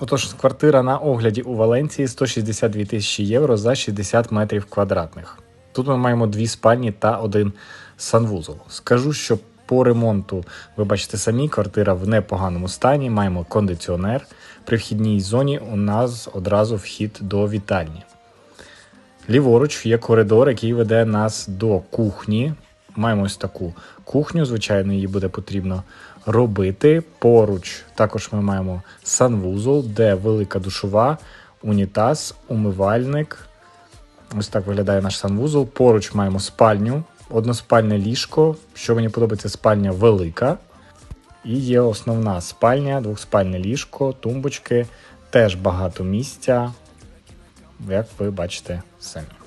Отож, квартира на огляді у Валенції 162 тисячі євро за 60 метрів квадратних. Тут ми маємо дві спальні та один санвузол. Скажу, що по ремонту, ви бачите самі, квартира в непоганому стані. Маємо кондиціонер. При вхідній зоні у нас одразу вхід до вітальні. Ліворуч є коридор, який веде нас до кухні. Маємо ось таку кухню, звичайно, її буде потрібно робити. Поруч також ми маємо санвузол, де велика душова, унітаз, умивальник. Ось так виглядає наш санвузол. Поруч маємо спальню, односпальне ліжко. Що мені подобається, спальня велика. І є основна спальня, двохспальне ліжко, тумбочки, теж багато місця, як ви бачите самі.